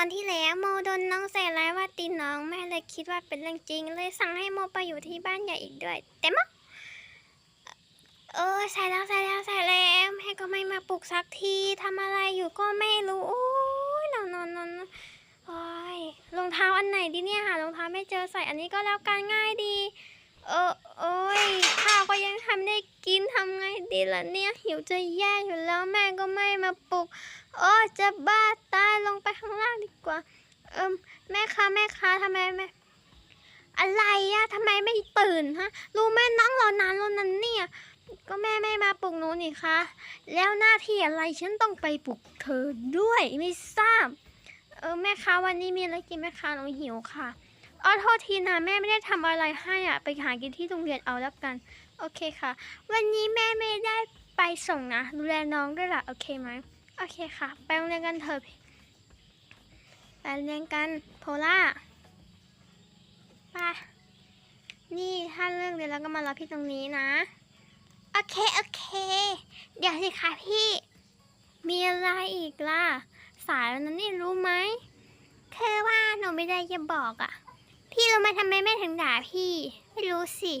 อนที่แล้วโมโดนน้องใส่ร้ายว่าตีน้องแม่เลยคิดว่าเป็นเรื่องจริง เลยสั่งให้โมไปอยู่ที่บ้านใหญ่อีกด้วย แต่มะเออใส่แล้วใส่แล้วใส่แล้วแม่ก็ไม่มาปลุกสักทีทำอะไรอยู่ก็ไม่รู้โอ้ยนอนนอนนอนโอ้ยรองเท้าอันไหนดีเนี่ยหารองเท้าไม่เจอใส่อันนี้ก็แล้วกันง่ายดี เออโอ้ยข้าวก็ยังทำได้กินทำไงดีล่ะเนี่ยหิวจะแย่อยู่แล้วแม่ก็ไม่มาปลุก โอ้จะบ้าตายลงไปข้างล่างดีกว่า เอิมแม่คะแม่คะทำไมแม่อะไรอะทำไมไม่ตื่นฮะรู้แม่น้องรอนานแล้วนั้นเนี่ย ก็แม่ไม่มาปลุกหนูนี่คะแล้วหน้าที่อะไรฉันต้องไปปลุกเธอด้วยไม่ทราบ เออแม่คะวันนี้มีอะไรกินไหมคะหนูหิวค่ะอ๋อโทษทีนะแม่ไม่ได้ทำอะไรให้อะไปหากินที่โรงเรียนเอาแล้วกัน โอเคค่ะ วันนี้แม่ไม่ได้ไปส่งนะ ดูแลน้องด้วยล่ะ โอเคไหม โอเคค่ะ ไปโรงเรียนกันเถอะไปโรงเรียนกันโพล่าไปนี่ถ้าเลิกเรียนแล้วก็มารับพี่ตรงนี้นะ โอเค โอเค เดี๋ยวสิคะพี่ มีอะไรอีกล่ะ สายแล้วนะนี่รู้ไหมคือว่าหนูไม่ได้จะบอกอะ่ะ พี่รู้ไหมทำไมแม่ถึงด่าพี่ ไม่รู้สิ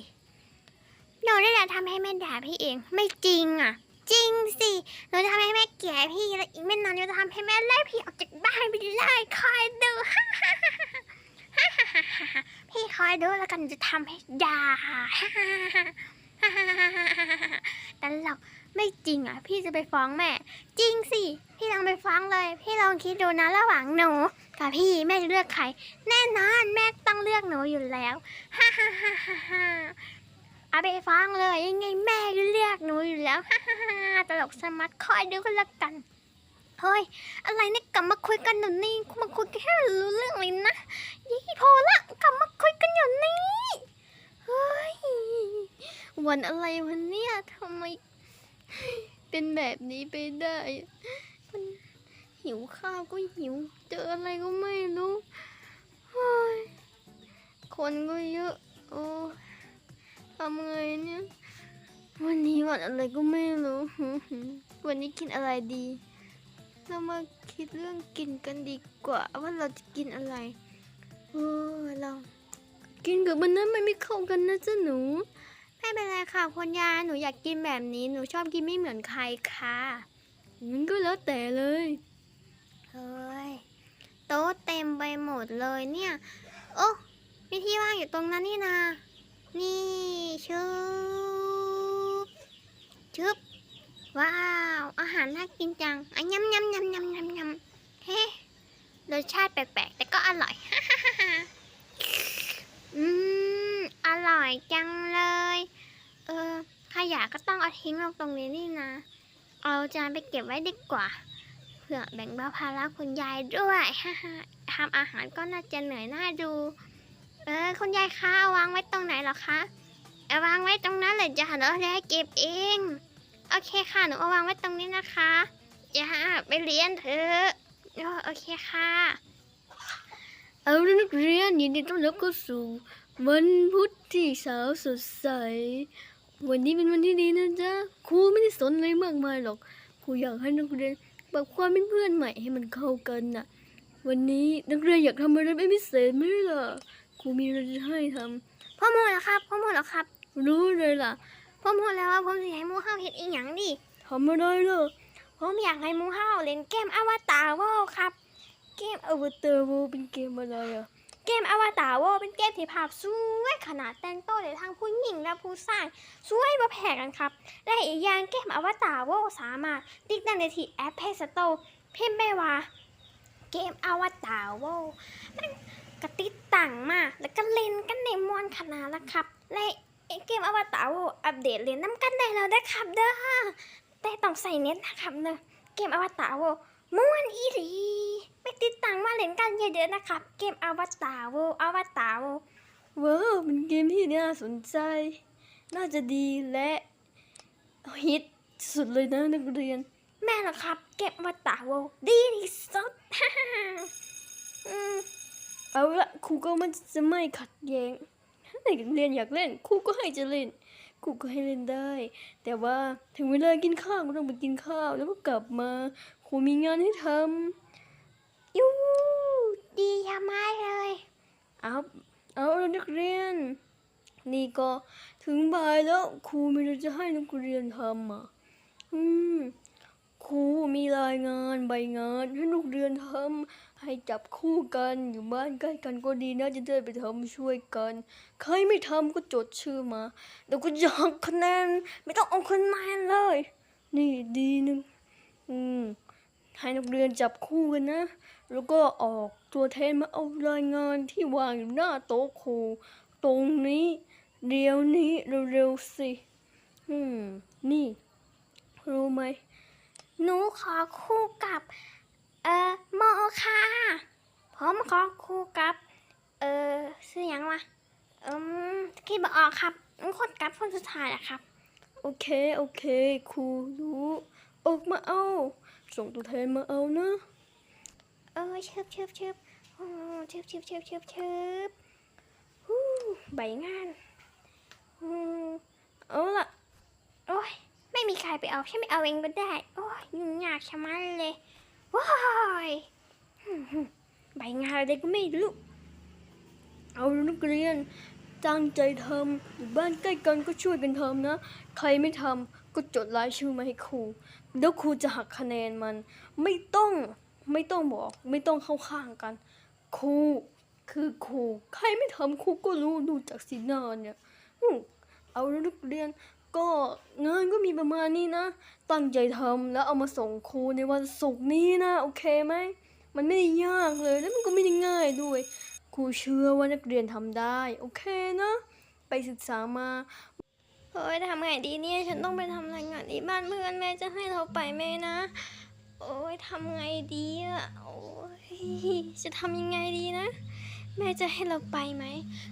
หนูได้แต่ทำให้แม่ด่าพี่เอง ไม่จริงอะ จริงสิหนูจะทำให้แม่เกลียดพี่แล้วอีกไม่นานหนูจะทำให้แม่ไล่พี่ออกจากบ้านไปเลยคอยดูพี่คอยดูแล้วกันจะทำให้ด่าตลกไม่จริงอะ พี่จะไปฟ้องแม่ จริงสิ พี่ลองไปฟ้องเลย พี่ลองคิดดูนะระหว่างหนูกับพี่แม่จะเลือกใคร แน่นอนแม่ต้องเลือกหนูอยู่แล้วฮ่าฮ่าฮ่าฮ่า เอาไปฟ้องเลยยังไงแม่ก็เลือกหนูอยู่แล้วฮ่าฮ่าฮ่าตลกสมัดคอยดูกันละกันเฮ้ยอะไรเนี่ยกลับมาคุยกันหนูนี่มาคุยกันแค่รู้เรื่องเลยนะยี่พอละกลับมาคุยกันอยู่นี่เฮ้ยวันอะไรวันเนี้ยทำไม เป็นแบบนี้ไปได้มันหิวข้าวก็หิว เจออะไรก็ไม่รู้เฮ้ยคนก็เยอะโอ้ ทำไงเนี่ย วันนี้วันอะไรก็ไม่รู้ วันนี้กินอะไรดี เรามาคิดเรื่องกินกันดีกว่าว่าเราจะกินอะไรเออเรา กินกับมันนั้นมันไม่เข้ากันนะจ๊ะหนู ไม่เป็นไรค่ะคุณยายหนูอยากกินแบบนี้หนูชอบกินไม่เหมือนใครค่ะมันก็แล้วแต่เลยเฮ้ยโต๊ะเต็มไปหมดเลยเนี่ย โอ้มีที่ว่างอยู่ตรงนั้นนี่นา นี่ชุบชุบว้าว อาหารน่ากินจังอะยำยำยำยำยำยำเฮ้รสชาติแปลกๆ แต่ก็อร่อยอืมอร่อยจังเลย เออขยะก็ต้องเอาทิ้งลงตรงนี้นี่นะ เอาจานไปเก็บไว้ดีกว่าเพื่อแบ่งเบาภาระคุณยายด้วยฮ่าทำอาหารก็น่าจะเหนื่อยน่าดู เออคุณยายคะเอาวางไว้ตรงไหนเหรอคะเอาวางไว้ตรงนั้นเลยจ้ะเดี๋ยวได้เก็บเอง โอเคค่ะหนูเอาวางไว้ตรงนี้นะคะอย่าไปเรียนเถอะโอเคค่ะเอาละนักเรียนยินดีต้อนรับเข้าสู่วันพุธที่สาวสดใส วันนี้เป็นวันที่ดีนะจ๊ะครูไม่ได้สนอะไรมากมายหรอกครูอยากให้นักเรียนปรับความเป็นเพื่อนใหม่ให้มันเข้ากันน่ะ วันนี้นักเรียนอยากทำอะไรเป็นพิเศษไหมล่ะ ครูมีอะไรจะให้ทพ่อโมเหรอครับพ่อโมเหรอครับำรู้เลยล่ะพ่อโมแล้วว่าผมสิให้หมูเฮาเฮ็ดอีหยังดิทำอะไรล่ะผมอยากให้หมูเฮาเล่นเกมอวตารวอลครับ เกมอวตารโวเป็นเกมอะไรอะ เกมอวตารวอลเป็นเกมที่ภาพสวยขนาดแต่งโตวได้ทั้งผู้หญิงและผู้ชายสวยบ่แพ้กันครับ และอีกอย่างเกมอวตารวอลสามารถติดตั้งได้ที่แอป Play Store พิมพ์ไปว่า เกมอวตารวอล มันกติดตั้งมา แล้วก็เล่นกันในมวนขนาดละครับ และไอ้เกมอวตารวอลอัปเดตเล่นน้ำกันได้แล้วนะครับเด้อแต่ต้องใส่เน็ตนะครับเด้อเกมอวตารวอลม่วนอีหลีไปติดตั้งมาเล่นกันเยอะๆนะครับ เกมอวตารวอลอวตารวอลว้าวเป็นเกมที่น่าสนใจ น่าจะดีและฮิตสุดเลยนะนักเรียน แม่ล่ะครับ เก็บอวตารวอลดีที่สุดอืม เอาละครูก็มันจะไม่ขัดแย้งถ้าเด็กนักเรียนอยากเล่นครูก็ให้จะเล่นครูก็ให้เล่นได้ แต่ว่าถึงเวลากินข้าวก็ต้องไปกินข้าว แล้วก็กลับมาครูมีงานให้ทำยูดีชะมัดเลยเอาเอานักเรียน นี่ก็ถึงบ่ายแล้วครูมีอะไรจะให้นักเรียนทำอะอืม ครูมีรายงานใบงานให้นักเรียนทำให้จับคู่กันอยู่บ้านใกล้กันก็ดีนะจะได้ไปทำช่วยกัน ใครไม่ทำก็จดชื่อมาเดี๋ยวก็จะหักคะแนนไม่ต้องเอาคะแนนเลย นี่ดีหนึงอืมให้นักเรียนจับคู่กันนะ แล้วก็ออกตัวแทนมาเอารายงานที่วางอยู่หน้าโต๊ะครูตรงนี้ เดี๋ยวนี้เร็วๆสิ อืม นี่ รู้ไหม หนูขอคู่กับ เอ่อโมค่ะผมขอคู่กับ เอ่อชื่อหยังวะอืมคิดบออกครับคนกับคนสุดท้ายอะครับ โอเค โอเคครูรู้ออกมาเอา ส่งตัวแทนมาเอานะเออชึบชึบชึบโอ้ชึบชึบชึบชึบชึบฮู้ใบงานอืมเอาละโอ้ย ไม่มีใครไปเอาฉันไม่เอาเองก็ได้ โอ้ยยุ่งยากชะมัดเลยว้ายใบงานอะไรก็ไม่รู้เอาละนักเรียนตั้งใจทำอยู่บ้านใกล้กันก็ช่วยกันทำนะ ใครไม่ทำก็จดรายชื่อมาให้ครูเดี๋ยวครูจะหักคะแนนมัน ไม่ต้องไม่ต้องบอก ไม่ต้องเข้าข้างกัน ครูคือครูใครไม่ทำครูก็รู้ดูจากสีหน้าเนี่ยเอาละนักเรียน ก็งานก็มีประมาณนี้นะ ตั้งใจทำแล้วเอามาส่งครูในวันศุกร์นี้นะ โอเคไหม มันไม่ได้ยากเลยแล้วมันก็ไม่ได้ง่ายด้วย ครูเชื่อว่านักเรียนทำได้ โอเคนะ ไปศึกษามาเฮ้ยทำไงดีเนี่ย ฉันต้องไปทำรายงานที่บ้านเพื่อนแม่จะให้เราไปไหมนะ โอ้ยทำไงดีอะ โอ้ยจะทำยังไงดีนะ แม่จะให้เราไปไหม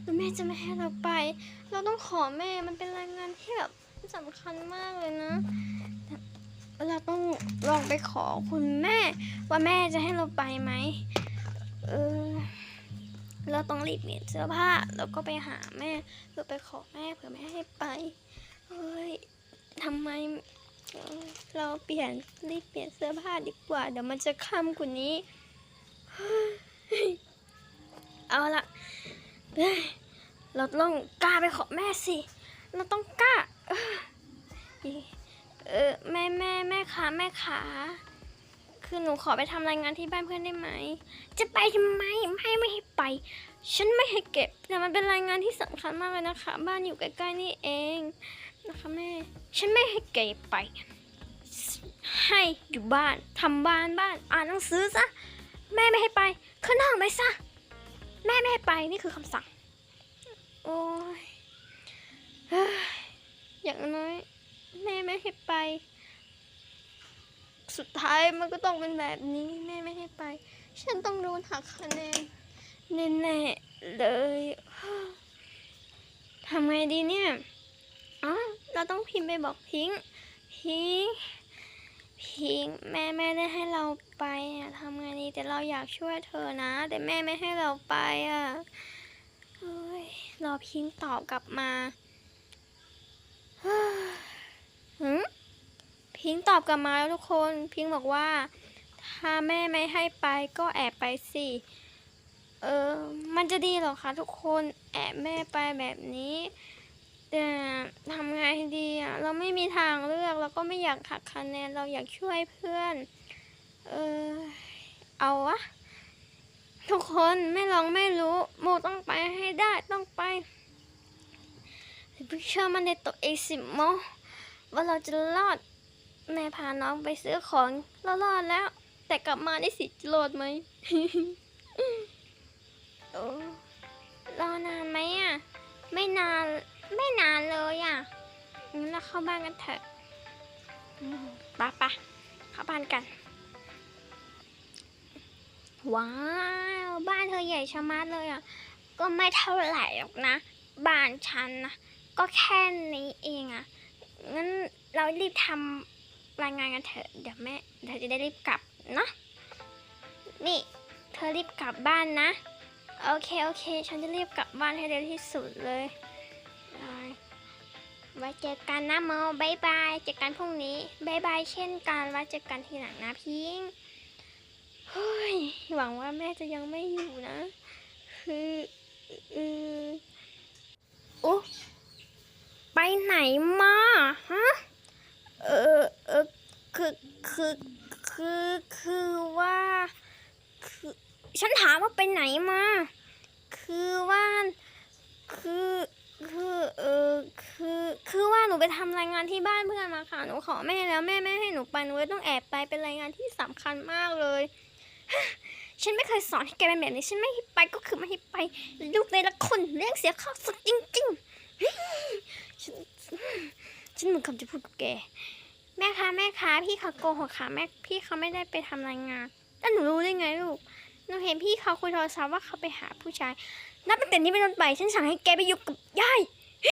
หรือแม่จะไม่ให้เราไป เราต้องขอแม่มันเป็นรายงานที่แบบ สำคัญมากเลยนะ เราต้องลองไปขอคุณแม่ ว่าแม่จะให้เราไปไหม เออ เราต้องรีบเปลี่ยนเสื้อผ้าแล้วก็ไปหาแม่เพื่อไปขอแม่เผื่อแม่ให้ไป เฮ้ยทำไมเราเปลี่ยนรีบเปลี่ยนเสื้อผ้าดีกว่า เดี๋ยวมันจะค่ำกว่านี้ เอาละเราต้องกล้าไปขอแม่สิ เราต้องกล้า เออแม่แม่แม่ขาแม่ขาคือหนูขอไปทำรายงานที่บ้านเพื่อนได้ไหม จะไปทำไมไม่ไม่ให้ไป ฉันไม่ให้เก็บแต่มันเป็นรายงานที่สำคัญมากเลยนะคะ บ้านอยู่ใกล้ๆนี่เองนะคะแม่ ฉันไม่ให้เก็บไป ให้อยู่บ้านทำบ้านบ้าน อ่านหนังสือซะ แม่ไม่ให้ไปขึ้นห้องไปซะ แม่ไม่ให้ไปนี่คือคำสั่ง โอ้ยยอย่างน้อย แม่ไม่ให้ไป สุดท้ายมันก็ต้องเป็นแบบนี้แม่ไม่ให้ไป ฉันต้องโดนหักคะแนนแน่ๆเลยทำไงดีเนี่ยอ๋อเราต้องพิมพ์ไปบอกพิงพิงพิงแม่ไม่ได้ให้เราไปอะทำไงดีแต่เราอยากช่วยเธอนะ แต่แม่ไม่ให้เราไปอะเฮ้ยรอพิงตอบกลับมาเฮ้ย หืมพิงตอบกลับมาแล้วทุกคน พิงบอกว่า ถ้าแม่ไม่ให้ไปก็แอบไปสิ เออ มันจะดีหรอคะทุกคน แอบแม่ไปแบบนี้ แต่ทำไงดีอะ เราไม่มีทางเลือก เราก็ไม่อยากหักคะแนน เราอยากช่วยเพื่อน เออ เอาวะ ทุกคนไม่ลองไม่รู้ โมต้องไปให้ได้ ต้องไปเชื่อมันในตัวเองสิโม ว่าเราจะรอด แม่พาน้องไปซื้อของเรารอดแล้ว แต่กลับมาได้สิจะรอดไหมโอ้รอนานไหมอะ ไม่นาน ไม่นานเลยอะ งั้นเราเข้าบ้านกันเถอะไปะปะเข้าบ้านกัน ว้าว บ้านเธอใหญ่ชะมัดเลยอะ ก็ไม่เท่าไหร่หรอกนะ บ้านฉันนะ ก็แค่นี้เองอะ งั้นเรารีบทำรายงานกันเถอะ เดี๋ยวแม่เธอจะได้รีบกลับเนาะ นี่ เธอรีบกลับบ้านนะ โอเค โอเค ฉันจะรีบกลับบ้านให้เร็วที่สุดเลย ไว้เจอกันนะโมบายบาย เจอกันพรุ่งนี้บายบายเช่นกันไว้เจอกันทีหลังนะพิงค์เฮ้ย หวังว่าแม่จะยังไม่อยู่นะ คือเออโอ้ ไปไหนมาฮะเออเออคือคือคือคือว่าคือฉันถามว่าไปไหนมา คือว่าคือคือเออคือคือว่าหนูไปทำรายงานที่บ้านเพื่อนมาค่ะหนูขอแม่แล้วแม่ไม่ให้หนูไปหนูเลยต้องแอบไปเป็นรายงานที่สำคัญมากเลยฉันไม่เคยสอนให้แกเป็นแบบนี้ฉันไม่ให้ไปก็คือไม่ให้ไป ลูกในละคนเลี้ยงเสียข้าวสุดจริง ๆ ฉันฉันเหมือนคำจะพูดกับแก แม่คะแม่คะพี่เขาโกหกค่ะแม่พี่เขาไม่ได้ไปทำรายงานแล้วหนูรู้ได้ไงลูกหนูเห็นพี่เขาคุยโทรศัพท์ว่าเขาไปหาผู้ชายนับตั้งแต่นี้เป็นต้นไปฉันสั่งให้แกไปอยู่กับยาย